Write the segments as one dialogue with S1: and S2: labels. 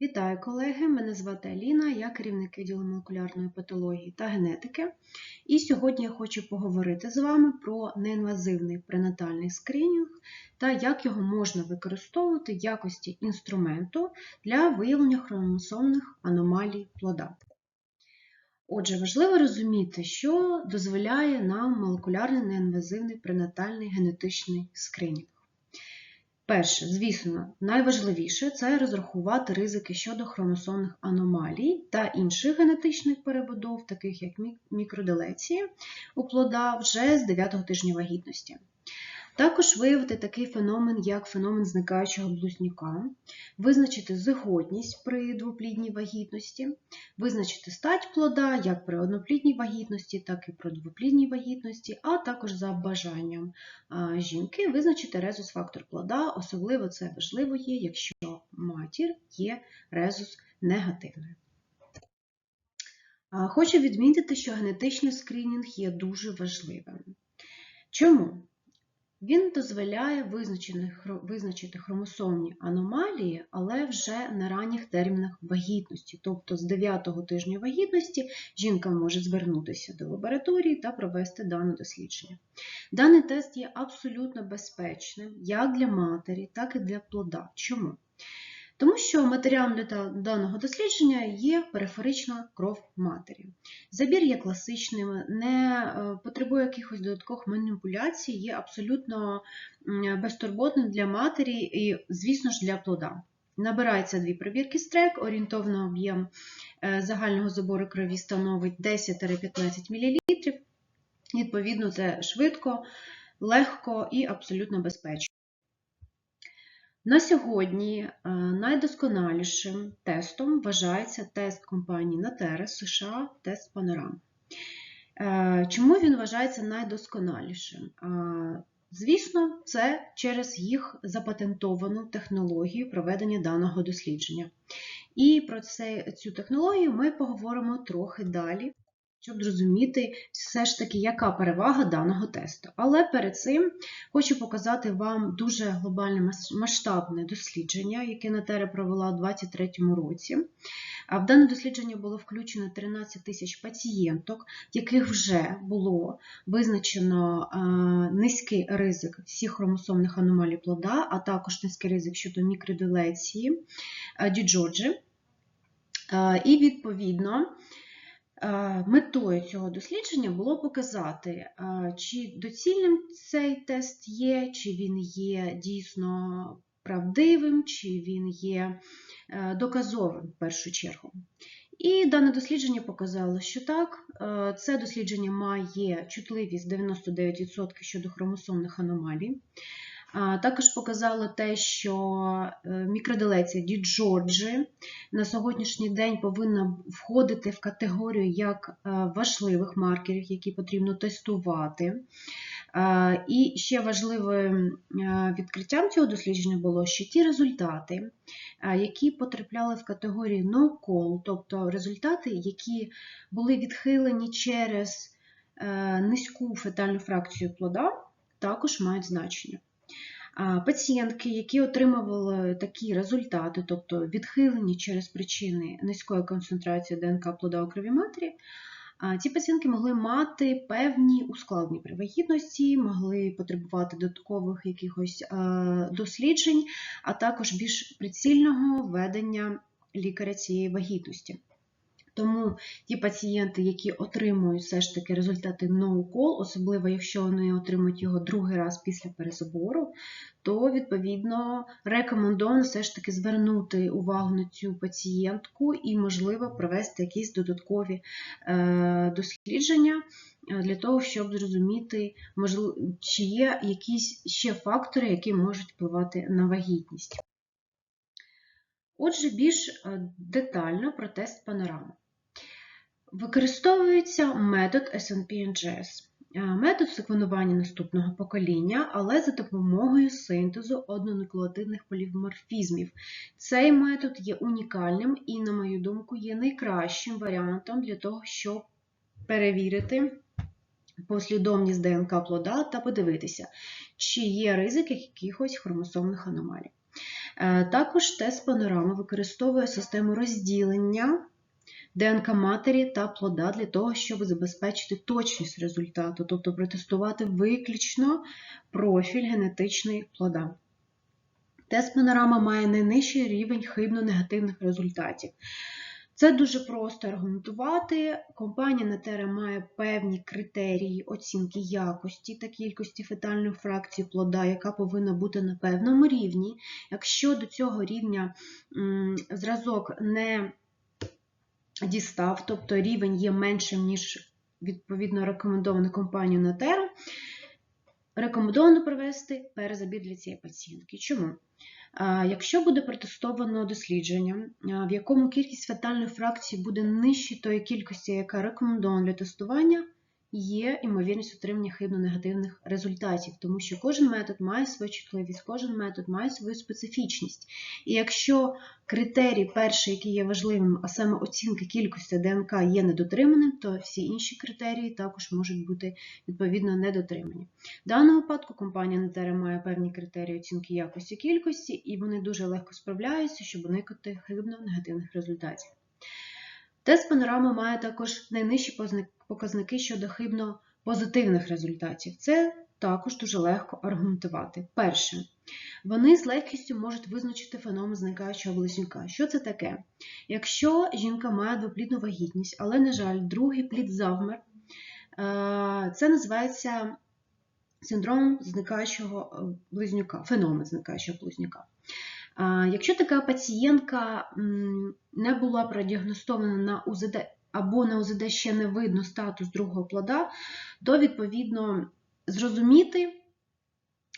S1: Вітаю, колеги! Мене звати Аліна, я керівник відділу молекулярної патології та генетики. І сьогодні я хочу поговорити з вами про неінвазивний пренатальний скринінг та як його можна використовувати в якості інструменту для виявлення хромосомних аномалій плода. Отже, важливо розуміти, що дозволяє нам молекулярний неінвазивний пренатальний генетичний скринінг. Перше, звісно, найважливіше це розрахувати ризики щодо хромосомних аномалій та інших генетичних перебудов, таких як мікроделеція у плода вже з 9 тижня вагітності. Також виявити такий феномен, як феномен зникаючого близнюка, визначити зигодність при двоплідній вагітності, визначити стать плода як при одноплідній вагітності, так і при двоплідній вагітності, а також за бажанням жінки визначити резус-фактор плода, особливо це важливо є, якщо матір є резус негативною. Хочу відмітити, що генетичний скринінг є дуже важливим. Чому? Він дозволяє визначити хромосомні аномалії, але вже на ранніх термінах вагітності. Тобто з 9-го тижня вагітності жінка може звернутися до лабораторії та провести дане дослідження. Даний тест є абсолютно безпечним як для матері, так і для плода. Чому? Тому що матеріалом для даного дослідження є периферична кров матері. Забір є класичним, не е, потребує якихось додаткових маніпуляцій, є абсолютно безтурботним для матері і, звісно ж, для плода. Набирається дві пробірки стрек, орієнтовно об'єм е, загального забору крові становить 10-15 мл. Відповідно, це швидко, легко і абсолютно безпечно. На сьогодні е, найдосконалішим тестом вважається тест компанії Natera США, тест Panorama. Е, чому він вважається найдосконалішим? Е, звісно, це через їх запатентовану технологію проведення даного дослідження. І про цю технологію ми поговоримо трохи далі щоб зрозуміти все ж таки, яка перевага даного тесту. Але перед цим хочу показати вам дуже глобальне масштабне дослідження, яке Натера провела у 2023 році. В дане дослідження було включено 13 тисяч пацієнток, яких вже було визначено низький ризик всіх хромосомних аномалій плода, а також низький ризик щодо мікродилеції діджоджі. І, відповідно, Е, метою цього дослідження було показати, е, чи доцільним цей тест є, чи він є дійсно правдивим, чи він є е, доказовим в першу чергу. І дане дослідження показало, що так, це дослідження має чутливість 99% щодо хромосомних аномалій. Також показало те, що е, мікроделеція Діджорджі на сьогоднішній день повинна входити в категорію як е, важливих маркерів, які потрібно тестувати. І ще важливим е, відкриттям цього дослідження було, що ті результати, які потрапляли в категорію no-call, тобто результати, які були відхилені через низьку фетальну фракцію плода, також мають значення. Пацієнтки, які отримували такі результати, тобто відхилені через причини низької концентрації ДНК плода у крові матері, ці пацієнтки могли мати певні ускладнення при вагітності, могли потребувати додаткових якихось досліджень, а також більш прицільного ведення лікаря цієї вагітності. Тому ті пацієнти, які отримують все ж таки результати no-call, особливо якщо вони отримують його другий раз після перезабору, то, відповідно, рекомендовано все ж таки звернути увагу на цю пацієнтку і, можливо, провести якісь додаткові е, дослідження е, для того, щоб зрозуміти, чи є якісь ще фактори, які можуть впливати на вагітність. Отже, більш е, детально про тест панорами. Використовується метод SNP-NGS. Е, метод секвенування наступного покоління, але за допомогою синтезу однонуклеотидних поліморфізмів. Цей метод є унікальним і, на мою думку, є найкращим варіантом для того, щоб перевірити послідовність ДНК плода та подивитися, чи є ризик якихось хромосомних аномалій. Е, Також тест панорами використовує систему розділення ДНК матері та плода для того, щоб забезпечити точність результату, тобто протестувати виключно профіль генетичний плода. Тест панорама має найнижчий рівень хибно-негативних результатів. Це дуже просто аргументувати. Компанія Натера має певні критерії оцінки якості та кількості фетальної фракції плода, яка повинна бути на певному рівні. Якщо до цього рівня зразок не дістав, тобто рівень є меншим, ніж відповідно рекомендований компанією Натера, рекомендовано провести перезабір для цієї пацієнтки. Чому? Якщо буде протестовано дослідження, в якому кількість фетальної фракції буде нижче тої кількості, яка рекомендована для тестування, є ймовірність отримання хибно-негативних результатів, тому що кожен метод має свою чутливість, кожен метод має свою специфічність. І якщо критерій перший, який є важливим, а саме оцінка кількості ДНК є недотриманим, то всі інші критерії також можуть бути відповідно недотримані. В даному випадку компанія Натера має певні критерії оцінки якості кількості, і вони дуже легко справляються, щоб уникати хибно-негативних результатів. Тест панорами має також найнижчі показники щодо хибно-позитивних результатів. Це також дуже легко аргументувати. Перше, вони з легкістю можуть визначити феномен зникаючого близнюка. Що це таке? Якщо жінка має двоплідну вагітність, але, на жаль, другий плід завмер, це називається синдром зникаючого близнюка, феномен зникаючого близнюка. Якщо така пацієнтка не була продіагностована на УЗД або на УЗД ще не видно статус другого плода, то відповідно зрозуміти,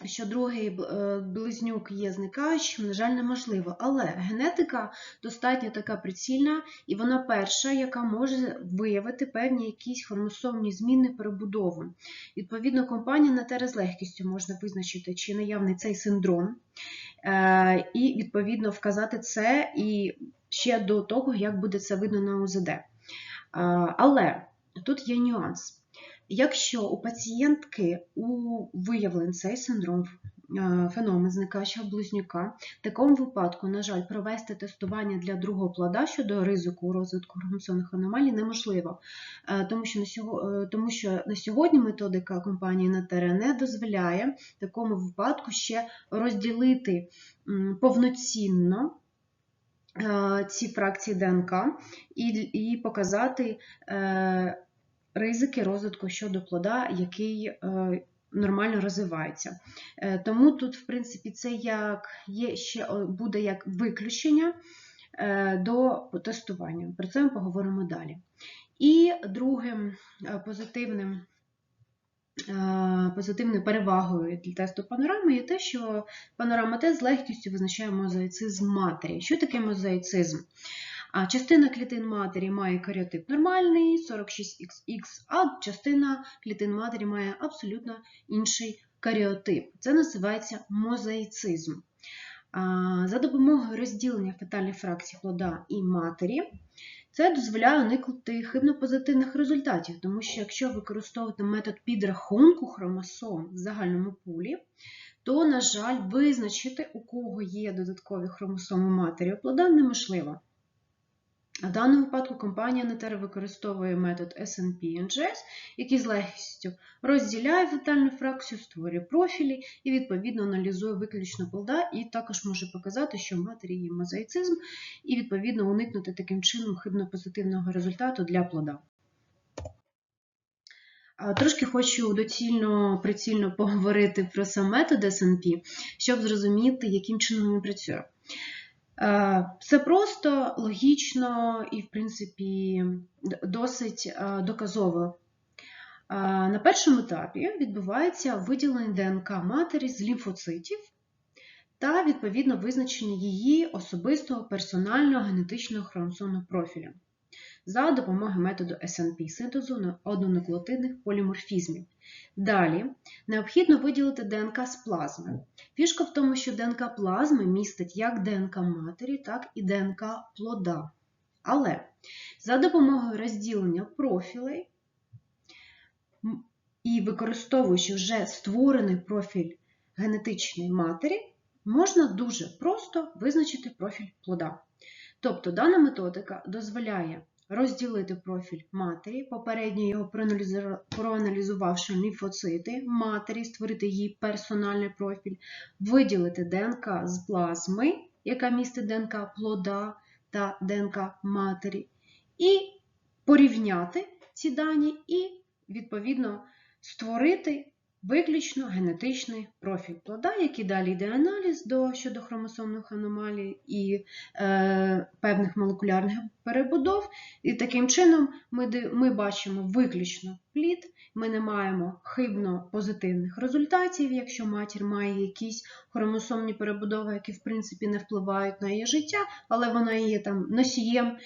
S1: що другий е, близнюк є зникаючим, на жаль, неможливо. Але генетика достатньо така прицільна, і вона перша, яка може виявити певні якісь хромосомні зміни перебудову. Відповідно, компанія на те з легкістю можна визначити, чи наявний цей синдром. Е, і, відповідно, вказати це і ще до того, як буде це видно на УЗД. Е, але тут є нюанс. Якщо у пацієнтки у виявлений цей синдром е, феномен зникаючого близнюка, в такому випадку, на жаль, провести тестування для другого плода щодо ризику розвитку хромосомних аномалій неможливо, тому що на сьогодні, тому що на сьогодні методика компанії Натера не дозволяє в такому випадку ще розділити повноцінно. Ці фракції ДНК і показати е, ризики розвитку щодо плода, який е, нормально розвивається. Е, тому тут, в принципі, це як є ще буде як виключення е, до тестування. Про це ми поговоримо далі. І другим позитивним. Позитивною перевагою для тесту панорами є те, що панорама тест з легкістю визначає мозаїцизм матері. Що таке мозаїцизм? Частина клітин матері має каріотип нормальний 46XX, а частина клітин матері має абсолютно інший каріотип. Це називається мозаїцизм. За допомогою розділення фетальних фракцій плода і матері. Це дозволяє уникнути хибно-позитивних результатів, тому що якщо використовувати метод підрахунку хромосом в загальному пулі, то, на жаль, визначити, у кого є додаткові хромосоми матері у плода, неможливо. В даному випадку компанія Netera використовує метод SNP-NGS, який з легкістю розділяє фетальну фракцію, створює профілі і, відповідно, аналізує виключно плода, і також може показати, що в матері є мозаїцизм, і, відповідно, уникнути таким чином хибно-позитивного результату для плода. Трошки хочу доцільно прицільно поговорити про сам метод SNP, щоб зрозуміти, яким чином він працює. Е, все просто, логічно і, в принципі, досить е, доказово. Е, на першому етапі відбувається виділення ДНК матері з лімфоцитів та, відповідно, визначення її особистого персонального генетичного хромосомного профілю за допомогою методу SNP синтезу однонуклеотидних поліморфізмів. Далі необхідно виділити ДНК з плазми. Фішка в тому, що ДНК плазми містить як ДНК матері, так і ДНК плода. Але за допомогою розділення профілей і використовуючи вже створений профіль генетичної матері, можна дуже просто визначити профіль плода. Тобто дана методика дозволяє розділити профіль матері, попередньо його проаналізувавши лімфоцити матері, створити їй персональний профіль, виділити ДНК з плазми, яка містить ДНК плода та ДНК матері, і порівняти ці дані і, відповідно, створити виключно генетичний профіль. Плода, який далі йде аналіз до, щодо хромосомних аномалій і е, певних молекулярних перебудов. І таким чином ми, ми бачимо виключно плід, ми не маємо хибно позитивних результатів, якщо матір має якісь хромосомні перебудови, які в принципі не впливають на її життя, але вона є там носієм,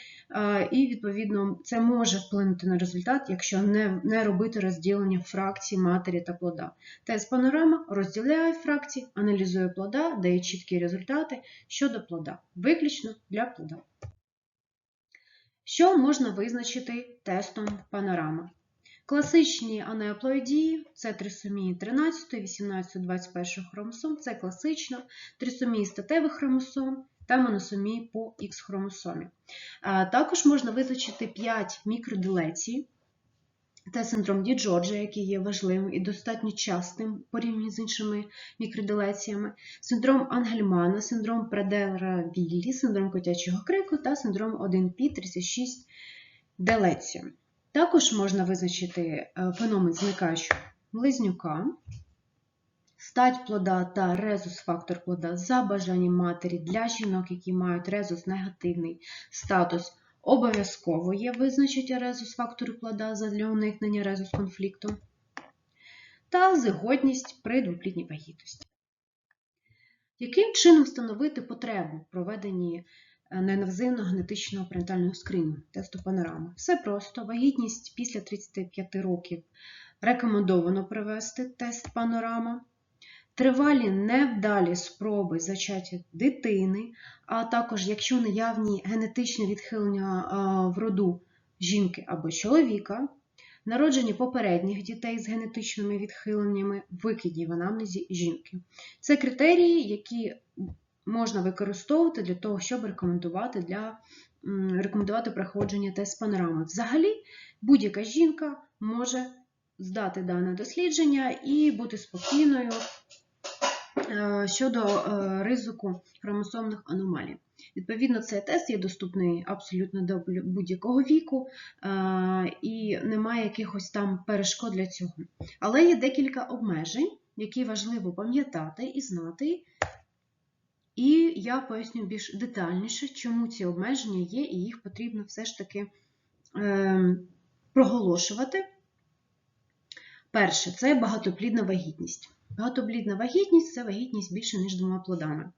S1: і відповідно це може вплинути на результат, якщо не, не робити розділення фракцій матері та плода. Тест панорама розділяє фракції, аналізує плода, дає чіткі результати щодо плода, виключно для плода. Що можна визначити тестом панорама? Класичні анеоплоїдії – це трисомії 13, 18, 21 хромосом, це класично, трисомії статевих хромосом та моносомії по Х-хромосомі. Також можна визначити 5 мікродилецій, це синдром Ді Джорджа, який є важливим і достатньо частим порівняно з іншими мікродилеціями, синдром Ангельмана, синдром Пределера Віллі, синдром котячого крику та синдром 1P36 делеція. Також можна визначити е, феномен зникаючого близнюка, стать плода та резус-фактор плода за бажанням матері для жінок, які мають резус-негативний статус. Обов'язково є визначити резус-фактори плода для уникнення резус-конфлікту та зигодність при двоплідній вагітності. Яким чином встановити потребу в проведенні е, неінвазивного генетичного пренатального скринінгу тесту панорама? Все просто. Вагітність після 35 років рекомендовано провести тест панорама. Тривалі невдалі спроби зачаття дитини, а також якщо наявні генетичні відхилення в роду жінки або чоловіка, народження попередніх дітей з генетичними відхиленнями, викидні в анамнезі жінки. Це критерії, які можна використовувати для того, щоб рекомендувати для рекомендувати проходження тест панорами. Взагалі, будь-яка жінка може здати дане дослідження і бути спокійною щодо е, ризику хромосомних аномалій. Відповідно, цей тест є доступний абсолютно до будь-якого віку е, і немає якихось там перешкод для цього. Але є декілька обмежень, які важливо пам'ятати і знати. І я поясню більш детальніше, чому ці обмеження є, і їх потрібно все ж таки е, проголошувати. Перше, це багатоплідна вагітність. Багатоплідна вагітність це вагітність більше, ніж двома плодами.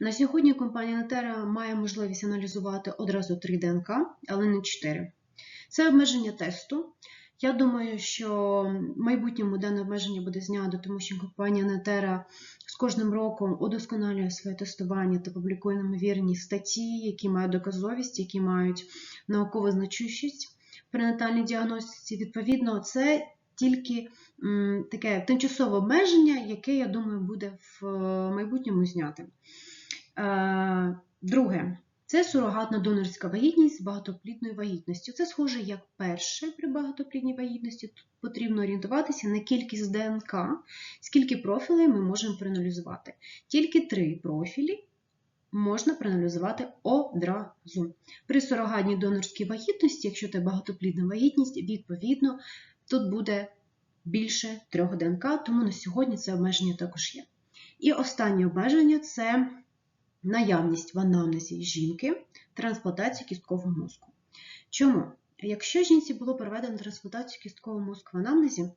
S1: На сьогодні компанія Natera має можливість аналізувати одразу 3 ДНК, але не 4. Це обмеження тесту. Я думаю, що в майбутньому дане обмеження буде знято, тому що компанія Natera з кожним роком удосконалює своє тестування та публікує неймовірні статті, які мають доказовість, які мають наукову значущість при натальній діагностиці. Відповідно, це тільки таке тимчасове обмеження, яке, я думаю, буде в майбутньому знятим. Е, Друге, це сурогатна донорська вагітність з багатоплідною вагітністю. Це схоже як перше при багатоплідній вагітності. Тут потрібно орієнтуватися на кількість ДНК, скільки профілей ми можемо проаналізувати. Тільки три профілі можна проаналізувати одразу. При сурогатній донорській вагітності, якщо це багатоплідна вагітність, відповідно, тут буде більше трьох ДНК, тому на сьогодні це обмеження також є. І останнє обмеження це наявність в анамнезі жінки трансплантації кісткового мозку. Чому? Якщо жінці було проведено трансплантацію кісткового мозку в анамнезі,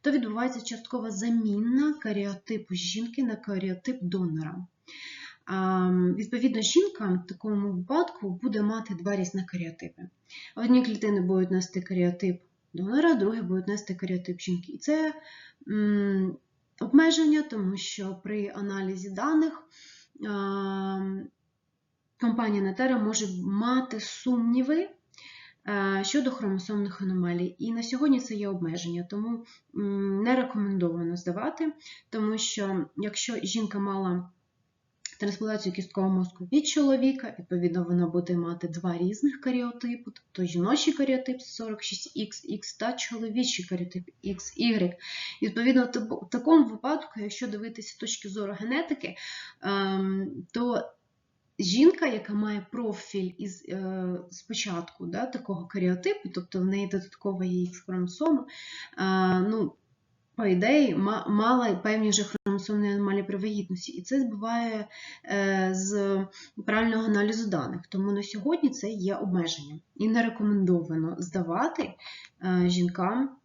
S1: то відбувається часткова заміна каріотипу жінки на каріотип донора. Відповідно, жінка в такому випадку буде мати два різних каріотипи. Одні клітини будуть нести каріотип донора, другі будуть нести каріотип жінки. І це м, обмеження, тому що при аналізі даних компанія Натера може мати сумніви щодо хромосомних аномалій. І на сьогодні це є обмеження, тому не рекомендовано здавати, тому що якщо жінка мала трансплантацію кісткового мозку від чоловіка, відповідно, вона буде мати два різних каріотипи, тобто жіночий каріотип 46XX та чоловічий каріотип XY. Відповідно, в такому випадку, якщо дивитися точки зору генетики, ем, то жінка, яка має профіль із е, спочатку да, такого каріотипу, тобто в неї додаткова є хромосома, е, ну, по ідеї, мала певні вже хромосомні аномалії при вагітності. І це збиває е, з правильного аналізу даних. Тому на сьогодні це є обмеженням. І не рекомендовано здавати е, жінкам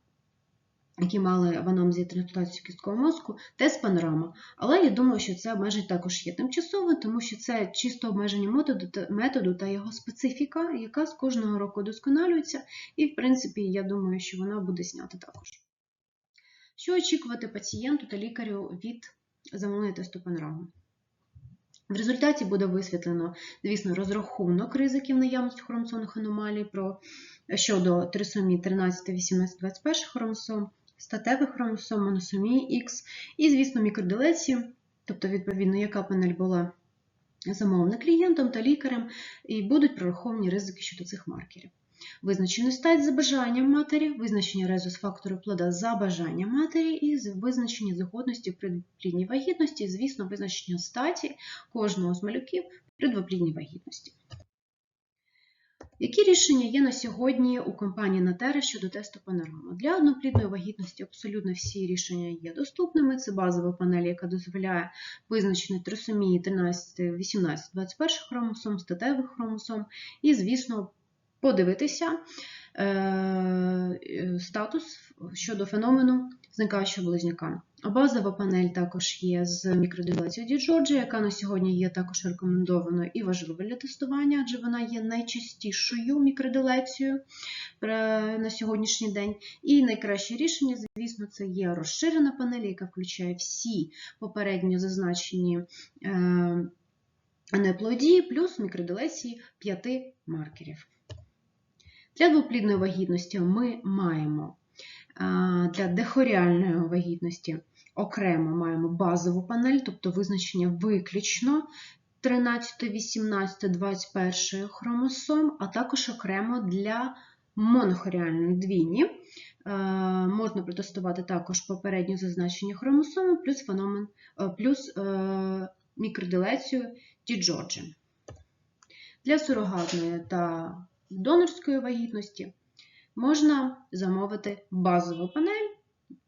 S1: які мали в анамзі трансплантацію кісткового мозку, тест панорама. Але я думаю, що це обмеження також є тимчасове, тому що це чисто обмеження методу та його специфіка, яка з кожного року досконалюється, і, в принципі, я думаю, що вона буде знята також. Що очікувати пацієнту та лікарю від замовлення тесту панорами? В результаті буде висвітлено, звісно, розрахунок ризиків наявності хромосомних аномалій про, щодо трисомії 13, 18, 21 хромосом, статевих хромосом, моносомії Х, і, звісно, мікродилеції, тобто, відповідно, яка панель була замовлена клієнтом та лікарем, і будуть прораховані ризики щодо цих маркерів. Визначений стать за бажанням матері, визначення резус фактору плода за бажанням матері, і визначення згодності при плідній вагітності, звісно, визначення статі кожного з малюків при двоплідній вагітності. Які рішення є на сьогодні у компанії Натера щодо тесту панорама? Для одноплідної вагітності абсолютно всі рішення є доступними. Це базова панель, яка дозволяє визначити трисомії 13, 18, 21 хромосом, статевих хромосом, і, звісно, подивитися е, е, статус щодо феномену зникаючого близнюка. Базова панель також є з мікродилацією Ді яка на сьогодні є також рекомендованою і важливою для тестування, адже вона є найчастішою мікродилацією на сьогоднішній день. І найкраще рішення, звісно, це є розширена панель, яка включає всі попередньо зазначені е, неплоді, плюс мікродилеції п'яти маркерів. Для двоплідної вагітності ми маємо для дехоріальної вагітності окремо маємо базову панель, тобто визначення виключно 13, 18, 21 хромосом, а також окремо для монохоріальної двійні. Можна протестувати також попередньо зазначені хромосоми, плюс феномен, плюс мікродилецію Ді Для сурогатної та донорської вагітності можна замовити базову панель,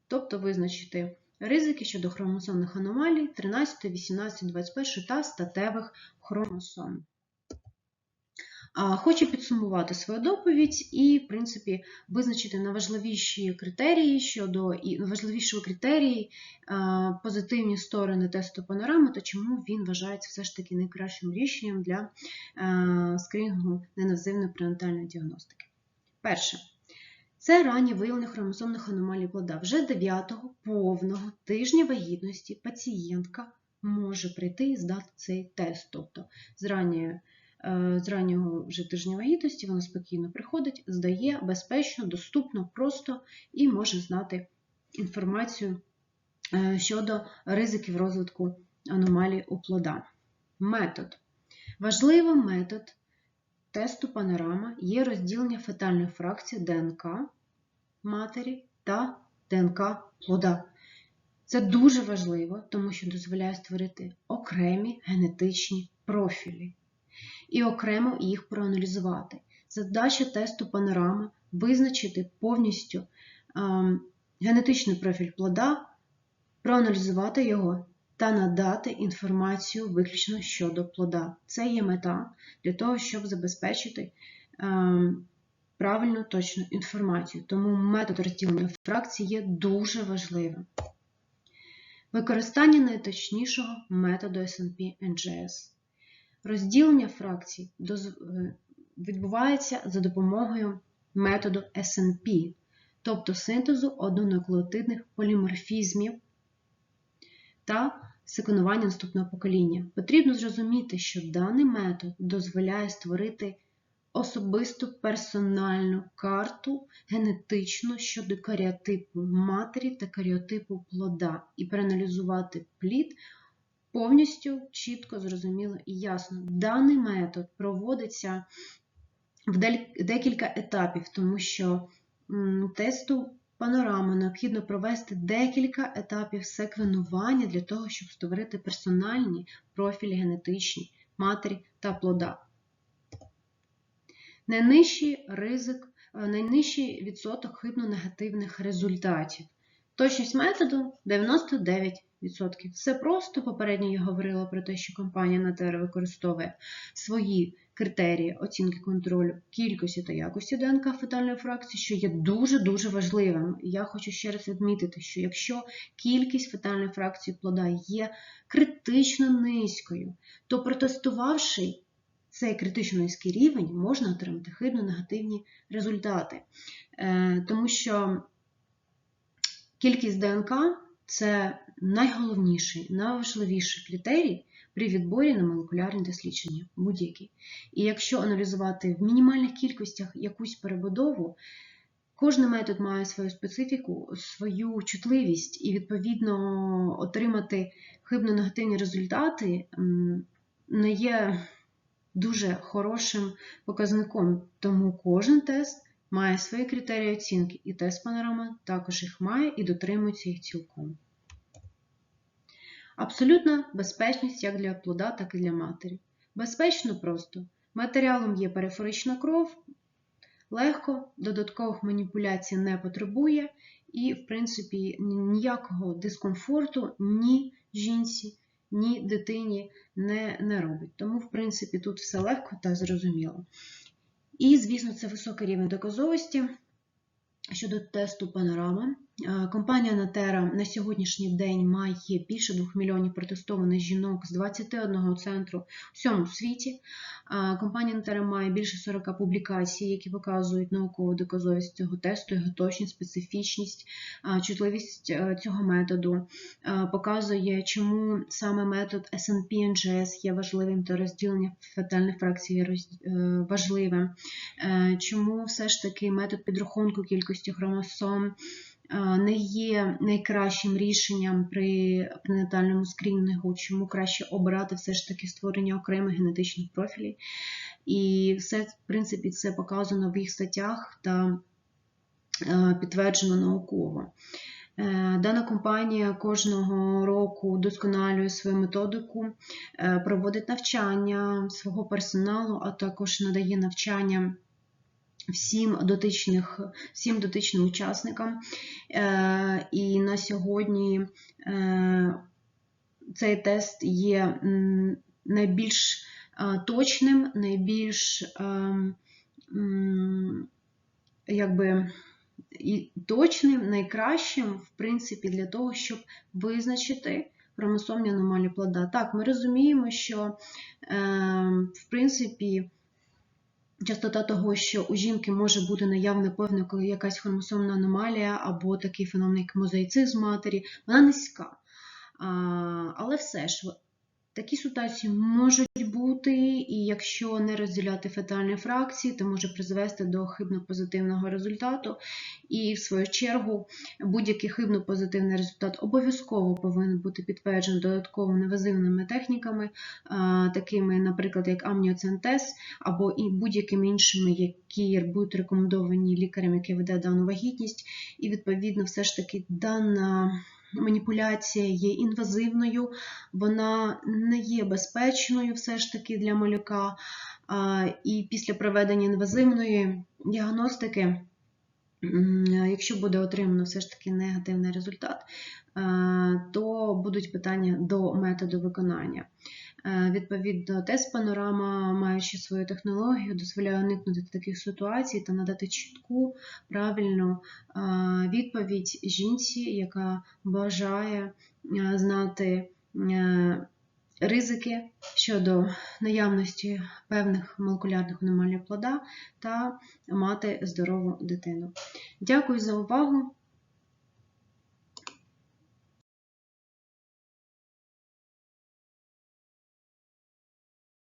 S1: тобто визначити ризики щодо хромосомних аномалій 13, 18, 21 та статевих хромосом. Хочу підсумувати свою доповідь і, в принципі, визначити найважливіші критерії щодо і важливіші критерії, позитивні сторони тесту панорами та чому він вважається все ж таки найкращим рішенням для скринінгу неназивної пренатальної діагностики. Перше. Це раннє виявлення хромосомних аномалій плода. Вже 9-го повного тижня вагітності пацієнтка може прийти і здати цей тест. Тобто з ранньої з раннього вже тижня вагітності вона спокійно приходить, здає безпечно, доступно, просто і може знати інформацію е, щодо ризиків розвитку аномалій у плода. Метод. Важливий метод тесту панорама є розділення фетальної фракції ДНК матері та ДНК плода. Це дуже важливо, тому що дозволяє створити окремі генетичні профілі і окремо їх проаналізувати. Задача тесту панорама визначити повністю ем, генетичний профіль плода, проаналізувати його та надати інформацію виключно щодо плода. Це є мета для того, щоб забезпечити ем, правильну точну інформацію. Тому метод розділення фракції є дуже важливим. Використання найточнішого методу SNP-NGS. Розділення фракцій е, відбувається за допомогою методу SNP, тобто синтезу однонуклеотидних поліморфізмів та секвенування наступного покоління. Потрібно зрозуміти, що даний метод дозволяє створити особисту персональну карту генетично щодо каріотипу матері та каріотипу плода і проаналізувати плід повністю чітко, зрозуміло і ясно. Даний метод проводиться в декілька етапів, тому що тесту панораму необхідно провести декілька етапів секвенування для того, щоб створити персональні профілі генетичні матері та плода. Найнижчий ризик, е, найнижчий відсоток хибно-негативних результатів. Точність методу 99%. Все просто. Попередньо я говорила про те, що компанія Natera використовує свої критерії оцінки контролю кількості та якості ДНК фетальної фракції, що є дуже-дуже важливим. Я хочу ще раз відмітити, що якщо кількість фетальної фракції плода є критично низькою, то протестувавши цей критично низький рівень, можна отримати хибно-негативні результати. Е, Тому що кількість ДНК це найголовніший, найважливіший критерій при відборі на молекулярні дослідження будь-які. І якщо аналізувати в мінімальних кількостях якусь перебудову, кожен метод має свою специфіку, свою чутливість, і, відповідно, отримати хибно-негативні результати не є дуже хорошим показником. Тому кожен тест має свої критерії оцінки, і тест панорама також їх має і дотримується їх цілком. Абсолютна безпечність як для плода, так і для матері. Безпечно просто. Матеріалом є периферична кров, легко, додаткових маніпуляцій не потребує, і, в принципі, ніякого дискомфорту ні жінці, ні дитині не, не робить. Тому, в принципі, тут все легко та зрозуміло. І, звісно, це високий рівень доказовості. Щодо тесту панорама, Е, компанія Natera на сьогоднішній день має більше 2 мільйонів протестованих жінок з 21 центру у всьому світі. Е, Компанія Natera має більше 40 публікацій, які показують наукову доказовість цього тесту, його точність, специфічність, е, чутливість е, цього методу, Е, показує, чому саме метод SNP-NGS є важливим та розділення фетальних фракцій е, важливим, Е, чому все ж таки метод підрахунку кількості хромосом е, не є найкращим рішенням при пренатальному скрінінгу, чому краще обирати все ж таки створення окремих генетичних профілів. І все, в принципі, це показано в їх статтях та е, підтверджено науково. Е, Дана компанія кожного року досконалює свою методику, е, проводить навчання свого персоналу, а також надає навчання всім дотичних, всім дотичним учасникам. Е, І на сьогодні е, цей тест є найбільш е, точним, найбільш якби, і точним, найкращим, в принципі, для того, щоб визначити хромосомні аномалії плода. Так, ми розуміємо, що, в принципі, частота того, що у жінки може бути наявна певна якась хромосомна аномалія або такий феномен, як мозаїцизм матері, вона низька. Але все ж такі ситуації можуть бути, і якщо не розділяти фетальні фракції, то може призвести до хибно-позитивного результату. І в свою чергу будь-який хибно-позитивний результат обов'язково повинен бути підтверджений додатково невазивними техніками, такими, наприклад, як амніоцентез, або і будь-якими іншими, які будуть рекомендовані лікарем, який веде дану вагітність. І відповідно, все ж таки дана маніпуляція є інвазивною, вона не є безпечною все ж таки для малюка. І після проведення інвазивної діагностики, якщо буде отримано все ж таки негативний результат, то будуть питання до методу виконання. Е, Відповідно, тест панорама, маючи свою технологію, дозволяє уникнути таких ситуацій та надати чітку, правильну е, відповідь жінці, яка бажає е, знати ризики щодо наявності певних молекулярних аномалій плода та мати здорову дитину. Дякую за увагу!